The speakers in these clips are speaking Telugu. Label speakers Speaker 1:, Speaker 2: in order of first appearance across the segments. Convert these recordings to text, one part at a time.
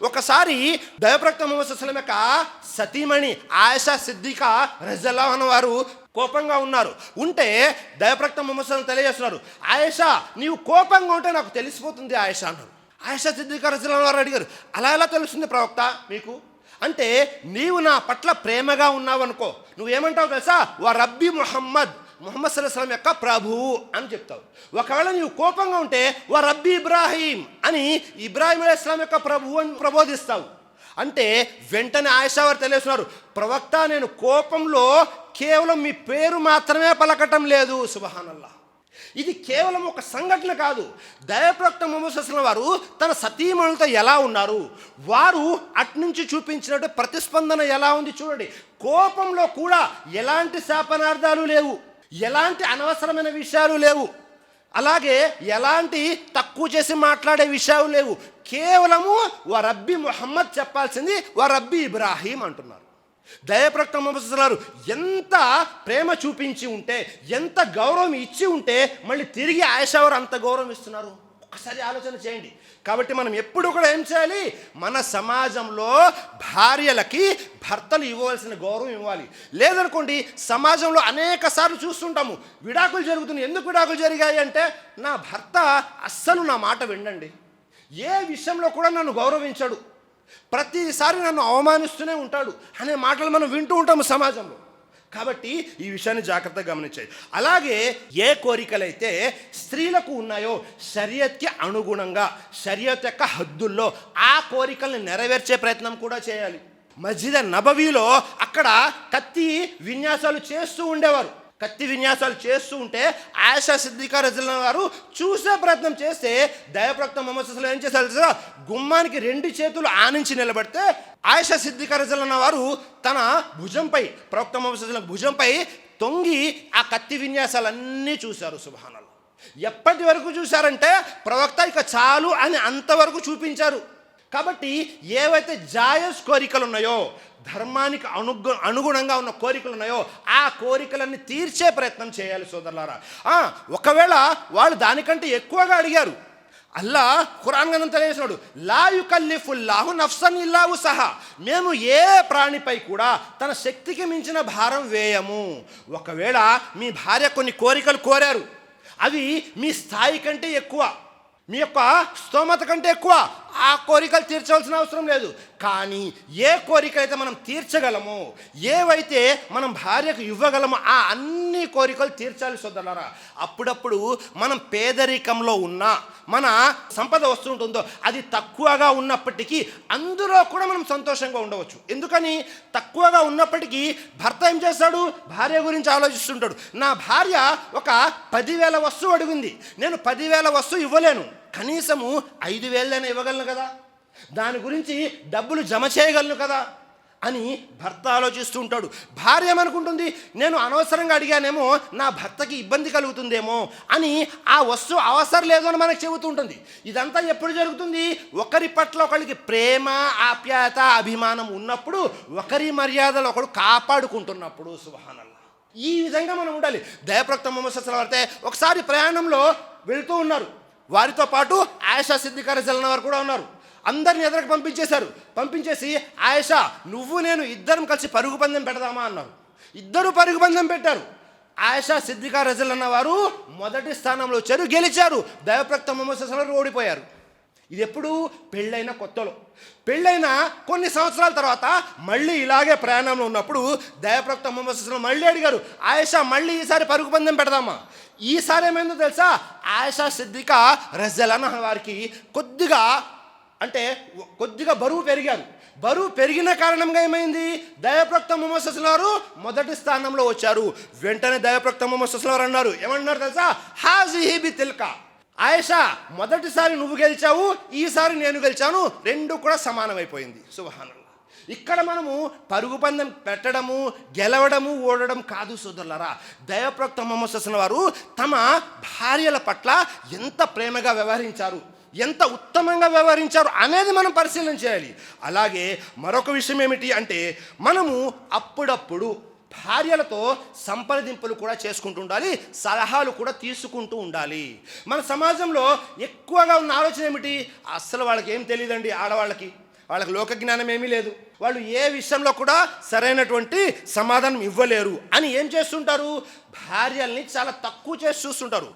Speaker 1: ఒకసారి దయప్రక్త మొహమ్మద్ యొక్క సతీమణి ఆయిషా సిద్దిక రజల్లా అన్న వారు కోపంగా ఉన్నారు. ఉంటే దయప్రక్త మొహమ్మద్ తెలియజేస్తున్నారు. ఆయేషా నీవు కోపంగా ఉంటే నాకు తెలిసిపోతుంది ఆయేషా అన్నారు ఆయేషా సిద్దిక రజల్లా వారు అడిగారు. అలా ఎలా తెలుస్తుంది ప్రవక్త మీకు? అంటే నీవు నా పట్ల ప్రేమగా ఉన్నావు అనుకో నువ్వేమంటావు తెలుసా? వా రబ్బీ ముహమ్మద్ ముహమ్మద్ సల్లాహం యొక్క ప్రభువు అని చెప్తావు. ఒకవేళ నీవు కోపంగా ఉంటే వా రబ్బీ ఇబ్రాహీం అని ఇబ్రాహీం అలైస్లాం యొక్క ప్రభువు అని ప్రబోధిస్తావు. అంటే వెంటనే ఆయిషా వారు తెలియస్తున్నారు ప్రవక్త నేను కోపంలో కేవలం మీ పేరు మాత్రమే పలకటం లేదు. సుబహానల్లా ఇది కేవలం ఒక సంఘటన కాదు. దయప్రక్త మొహమ్మద్ వారు తన సతీమణులతో ఎలా ఉన్నారు? వారు అట్నుంచి చూపించినట్టు ప్రతిస్పందన ఎలా ఉంది చూడండి. కోపంలో కూడా ఎలాంటి శాపనార్థాలు లేవు. ఎలాంటి అనవసరమైన విషయాలు లేవు. అలాగే ఎలాంటి తక్కువ చేసి మాట్లాడే విషయాలు లేవు. కేవలము వా రబ్బీ మొహమ్మద్ చెప్పాల్సింది వా రబ్బీ ఇబ్రాహీం అంటున్నారు. దయప్రక్త మొహమ్మద్ ఎంత ప్రేమ చూపించి ఉంటే ఎంత గౌరవం ఇచ్చి ఉంటే మళ్ళీ తిరిగి ఆయేషావారు అంత గౌరవం ఇస్తున్నారు? ఒక్కసారి ఆలోచన చేయండి. కాబట్టి మనం ఎప్పుడు కూడా ఏం చేయాలి? మన సమాజంలో భార్యలకి భర్తలు ఇవ్వవలసిన గౌరవం ఇవ్వాలి. లేదనుకోండి సమాజంలో అనేక సార్లు చూస్తుంటాము విడాకులు జరుగుతున్నాయి. ఎందుకు విడాకులు జరిగాయి అంటే నా భర్త అస్సలు నా మాట వినండి ఏ విషయంలో కూడా నన్ను గౌరవించడు. ప్రతిసారి నన్ను అవమానిస్తూనే ఉంటాడు అనే మాటలు మనం వింటూ ఉంటాము సమాజంలో. కాబట్టి ఈ విషయాన్ని జాగ్రత్తగా గమనించాయి అలాగే ఏ కోరికలైతే స్త్రీలకు ఉన్నాయో షరియత్కి అనుగుణంగా షరియత్ యొక్క హద్దుల్లో ఆ కోరికల్ని నెరవేర్చే ప్రయత్నం కూడా చేయాలి. మస్జిద్ నబవీలో అక్కడ కత్తి విన్యాసాలు చేస్తూ ఉండేవారు. కత్తి విన్యాసాలు చేస్తూ ఉంటే ఆశా సిద్ధికా రజుల వారు చూసే ప్రయత్నం చేస్తే దయప్రక్త మొహమ్మద్ ఏం చేశారు తెలుసా? గుమ్మానికి రెండు చేతులు ఆనించి నిలబడితే ఆయిషా సిద్ధికా రజుల వారు తన భుజంపై ప్రవక్త మొహమ్మద్ భుజంపై తొంగి ఆ కత్తి విన్యాసాలన్నీ చూశారు సుభానలు ఎప్పటి వరకు చూశారంటే ప్రవక్త ఇక చాలు అని అంతవరకు చూపించారు. కాబట్టి ఏవైతే జాయస్ కోరికలు ఉన్నాయో ధర్మానికి అనుగు అనుగుణంగా ఉన్న కోరికలు ఉన్నాయో ఆ కోరికలన్నీ తీర్చే ప్రయత్నం చేయాలి సోదరులారా. ఒకవేళ వాళ్ళు దానికంటే ఎక్కువగా అడిగారు అల్లా ఖురాన్ గ్రంథం తెలియజేసినాడు లా యుకల్లిఫుల్లాహు నఫ్సన్ ఇల్లాహు సహా. మేము ఏ ప్రాణిపై కూడా తన శక్తికి మించిన భారం వేయము. ఒకవేళ మీ భార్య కొన్ని కోరికలు కోరారు అవి మీ స్థాయి కంటే ఎక్కువ మీ యొక్క స్తోమత కంటే ఎక్కువ ఆ కోరికలు తీర్చవలసిన అవసరం లేదు. కానీ ఏ కోరిక అయితే మనం తీర్చగలమో ఏవైతే మనం భార్యకు ఇవ్వగలమో ఆ అన్ని కోరికలు తీర్చాలి సోదరులారా. అప్పుడప్పుడు మనం పేదరికంలో ఉన్నా మన సంపద వస్తుంటుందో అది తక్కువగా ఉన్నప్పటికీ అందులో కూడా మనం సంతోషంగా ఉండవచ్చు. ఎందుకని? తక్కువగా ఉన్నప్పటికీ భర్త ఏం చేస్తాడు? భార్య గురించి ఆలోచిస్తుంటాడు. నా భార్య ఒక పదివేల వస్తువు అడిగింది. నేను పదివేల వస్తువు ఇవ్వలేను. కనీసము ఐదు వేలైనా ఇవ్వగలను కదా? దాని గురించి డబ్బులు జమ చేయగలను కదా? అని భర్త ఆలోచిస్తూ ఉంటాడు. భార్య ఏమనుకుంటుంది? నేను అనవసరంగా అడిగానేమో నా భర్తకి ఇబ్బంది కలుగుతుందేమో అని ఆ వస్తువు అవసరం లేదు అని మనకు చెబుతూ ఉంటుంది. ఇదంతా ఎప్పుడు జరుగుతుంది? ఒకరి పట్ల ఒకరికి ప్రేమ ఆప్యాయత అభిమానం ఉన్నప్పుడు ఒకరి మర్యాదలు ఒకడు కాపాడుకుంటున్నప్పుడు సుభానల్లా. ఈ విధంగా మనం ఉండాలి. దయప్రక్త మొహమ్మద్ సల్లాం అయితే ఒకసారి ప్రయాణంలో వెళుతూ ఉన్నారు. వారితో పాటు ఆయేషా సిద్ధికార జలన వారు కూడా ఉన్నారు. అందరిని ఎదురకు పంపించేశారు. పంపించేసి ఆయేషా నువ్వు నేను ఇద్దరం కలిసి పరుగు పందెం పెడదామా అన్నారు. ఇద్దరు పరుగు పందెం పెట్టారు. ఆయేషా సిద్ధికా రజల్ అన్నవారు మొదటి స్థానంలో వచ్చారు గెలిచారు. దైవప్రక్త మొహమ్మద్ ఓడిపోయారు. ఇది ఎప్పుడు పెళ్ళైన కొత్తలో. పెళ్ళైన కొన్ని సంవత్సరాల తర్వాత మళ్ళీ ఇలాగే ప్రయాణంలో ఉన్నప్పుడు దయప్రక్త మొహమ్మద్ మళ్ళీ అడిగారు. ఆయేషా మళ్ళీ ఈసారి పరుగు పందెం పెడదామా? ఈసారి ఏమైందో తెలుసా? ఆయేషా సిద్దిక రజలన వారికి కొద్దిగా అంటే కొద్దిగా బరువు పెరిగారు. బరువు పెరిగిన కారణంగా ఏమైంది? దయప్రక్త మొహమ్మద్ వారు మొదటి స్థానంలో వచ్చారు. వెంటనే దయప్రక్త మొహమ్మద్ వారు అన్నారు. ఏమన్నారు తెలుసా? హాజీ బి తిల్కా ఆయేషా మొదటిసారి నువ్వు గెలిచావు ఈసారి నేను గెలిచాను రెండు కూడా సమానమైపోయింది. సుబహానల్లా ఇక్కడ మనము పరుగు పందెం పెట్టడము గెలవడము ఓడడం కాదు సోదరులరా. దయప్రక్త మొహమ్మద్ వారు తమ భార్యల పట్ల ఎంత ప్రేమగా వ్యవహరించారు ఎంత ఉత్తమంగా వ్యవహరించారు అనేది మనం పరిశీలన చేయాలి. అలాగే మరొక విషయం ఏమిటి అంటే మనము అప్పుడప్పుడు భార్యలతో సంప్రదింపులు కూడా చేసుకుంటూ ఉండాలి సలహాలు కూడా తీసుకుంటూ ఉండాలి. మన సమాజంలో ఎక్కువగా ఉన్న ఆలోచన ఏమిటి? అస్సలు వాళ్ళకి ఏం తెలియదండి ఆడవాళ్ళకి. వాళ్ళకి లోక జ్ఞానం ఏమీ లేదు. వాళ్ళు ఏ విషయంలో కూడా సరైనటువంటి సమాధానం ఇవ్వలేరు. అని ఏం చేస్తుంటారు? భార్యల్ని చాలా తక్కువ చేసి చూస్తుంటారు.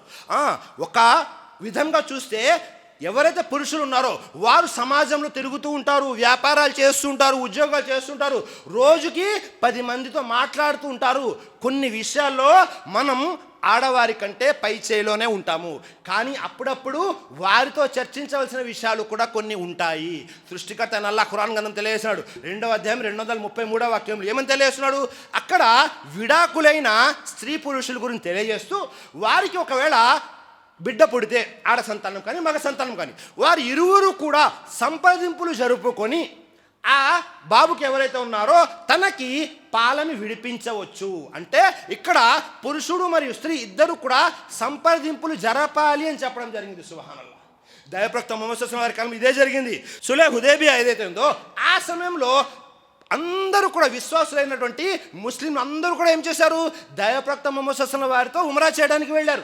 Speaker 1: ఒక విధంగా చూస్తే ఎవరైతే పురుషులు ఉన్నారో వారు సమాజంలో తిరుగుతూ ఉంటారు వ్యాపారాలు చేస్తుంటారు ఉద్యోగాలు చేస్తుంటారు రోజుకి పది మందితో మాట్లాడుతూ ఉంటారు. కొన్ని విషయాల్లో మనం ఆడవారి కంటే పై చేయిలోనే ఉంటాము. కానీ అప్పుడప్పుడు వారితో చర్చించవలసిన విషయాలు కూడా కొన్ని ఉంటాయి. సృష్టికర్త నల్లా ఖురాన్ గంధం తెలియజేసినాడు రెండవ అధ్యాయం రెండు వందల ముప్పై మూడవ వాక్యంలో ఏమని తెలియజేస్తున్నాడు? అక్కడ విడాకులైన స్త్రీ పురుషుల గురించి తెలియజేస్తూ వారికి ఒకవేళ బిడ్డ పుడితే ఆడ సంతానం కానీ మగ సంతానం కానీ వారు ఇరువురు కూడా సంప్రదింపులు జరుపుకొని ఆ బాబుకి ఎవరైతే ఉన్నారో తనకి పాలను విడిపించవచ్చు. అంటే ఇక్కడ పురుషుడు మరియు స్త్రీ ఇద్దరు కూడా సంప్రదింపులు జరపాలి అని చెప్పడం జరిగింది. సుహానల్లా దయప్రక్త మొహమ్మద్ వారి కాలం ఇదే జరిగింది. సులే హుదేబియా ఏదైతే ఉందో ఆ సమయంలో అందరూ కూడా విశ్వాసులైనటువంటి ముస్లింలు అందరూ కూడా ఏం చేశారు? దయప్రక్త మొహమ్మద్ వారితో ఉమరా చేయడానికి వెళ్ళారు.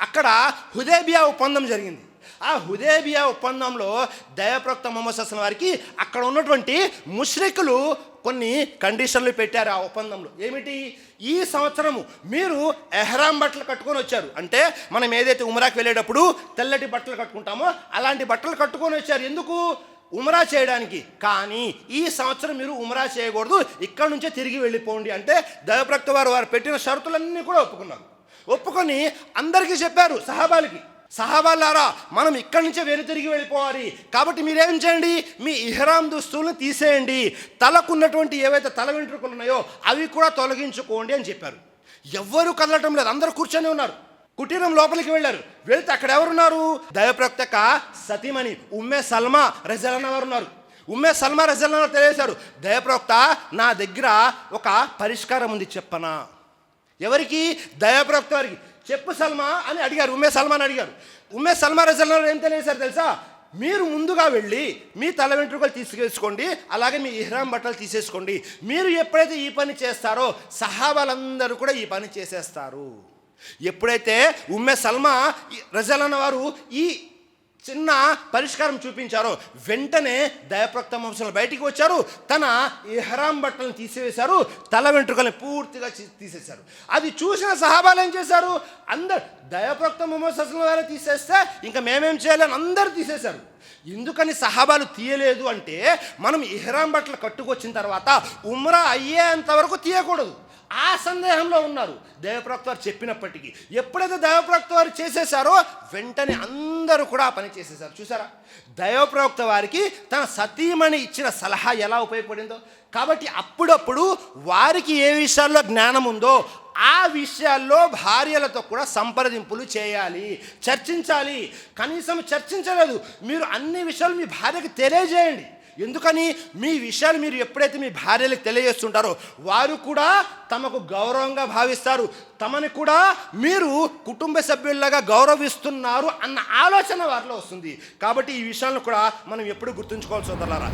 Speaker 1: అక్కడ హుదేబియా ఒప్పందం జరిగింది. ఆ హుదేబియా ఒప్పందంలో దయప్రక్త మొహమ్మద్ వారికి అక్కడ ఉన్నటువంటి ముష్రికులు కొన్ని కండిషన్లు పెట్టారు ఆ ఒప్పందంలో. ఏమిటి? ఈ సంవత్సరము మీరు ఎహ్రాం బట్టలు కట్టుకొని వచ్చారు. అంటే మనం ఏదైతే ఉమరాకి వెళ్ళేటప్పుడు తెల్లటి బట్టలు కట్టుకుంటామో అలాంటి బట్టలు కట్టుకొని వచ్చారు. ఎందుకు? ఉమరా చేయడానికి. కానీ ఈ సంవత్సరం మీరు ఉమరా చేయకూడదు. ఇక్కడ నుంచే తిరిగి వెళ్ళిపోండి అంటే దయప్రక్త వారు వారు పెట్టిన షరతులన్నీ కూడా ఒప్పుకున్నారు. ఒప్పుకొని అందరికీ చెప్పారు సహాబాలకి. సహాబాలారా మనం ఇక్కడి నుంచే వెను తిరిగి వెళ్ళిపోవాలి. కాబట్టి మీరేం చేయండి? మీ ఇహ్రామ్ దుస్తులను తీసేయండి. తలకున్నటువంటి ఏవైతే తల వెంట్రుకలు ఉన్నాయో అవి కూడా తొలగించుకోండి అని చెప్పారు. ఎవ్వరూ కదలటం లేదు. అందరూ కూర్చొని ఉన్నారు. కుటీరం లోపలికి వెళ్ళారు. వెళ్తే అక్కడ ఎవరున్నారు? దయప్రక్తక సతీమణి ఉమ్మే సల్మా రజలన్న వారు ఉన్నారు. ఉమ్మే సల్మా రజలన్న తెలియజేశారు దయప్రవక్త నా దగ్గర ఒక పరిష్కారం ఉంది చెప్పనా? ఎవరికి? దయాప్రవక్త వారికి. చెప్పు సల్మా అని అడిగారు ఉమ్మే సల్మా అని అడిగారు. ఉమ్మే సల్మా రజల్లా ఏం తెలియజేశారు తెలుసా? మీరు ముందుగా వెళ్ళి మీ తల వెంట్రుకలు తీసుకేసుకోండి అలాగే మీ ఇహ్రాం బట్టలు తీసేసుకోండి. మీరు ఎప్పుడైతే ఈ పని చేస్తారో సహాబాలందరూ కూడా ఈ పని చేసేస్తారు. ఎప్పుడైతే ఉమ్మె సల్మా రజలన్న వారు ఈ చిన్న పరిష్కారం చూపించారు. వెంటనే దయప్రక్త వంశంలో బయటికి వచ్చారు. తన ఇహరాం బట్టలను తీసివేశారు. తల వెంట్రుకల్ని పూర్తిగా తీసేశారు. అది చూసిన సహాబాలు ఏం చేశారు? అందరు దయప్రక్త మొహమ్మద్ వారే తీసేస్తే ఇంకా మేమేం చేయాలని అందరూ తీసేశారు. ఎందుకని సహాబాలు తీయలేదు అంటే మనం ఇహ్రాం బట్టలు కట్టుకొచ్చిన తర్వాత ఉమ్రా అయ్యేంత వరకు తీయకూడదు. ఆ సందేహంలో ఉన్నారు. దేవప్రవక్త వారు చెప్పినప్పటికీ ఎప్పుడైతే దేవప్రవక్త వారు చేసేసారో వెంటనే అందరూ కూడా ఆ పని చేసేసారు చూసారా? దైవప్రవక్త వారికి తన సతీమణి ఇచ్చిన సలహా ఎలా ఉపయోగపడిందో? కాబట్టి అప్పుడప్పుడు వారికి ఏ విషయాల్లో జ్ఞానం ఉందో ఆ విషయాల్లో భార్యలతో కూడా సంప్రదింపులు చేయాలి చర్చించాలి. కనీసం చర్చించలేదు. మీరు అన్ని విషయాలు మీ భార్యకు తెలియజేయండి. ఎందుకని మీ విషయాలు మీరు ఎప్పుడైతే మీ భార్యలకు తెలియజేస్తుంటారో వారు కూడా తమకు గౌరవంగా భావిస్తారు. తమని కూడా మీరు కుటుంబ సభ్యుల్లాగా గౌరవిస్తున్నారు అన్న ఆలోచన వారిలో వస్తుంది. కాబట్టి ఈ విషయాలను కూడా మనం ఎప్పుడు గుర్తుంచుకోవాల్సి వదలారా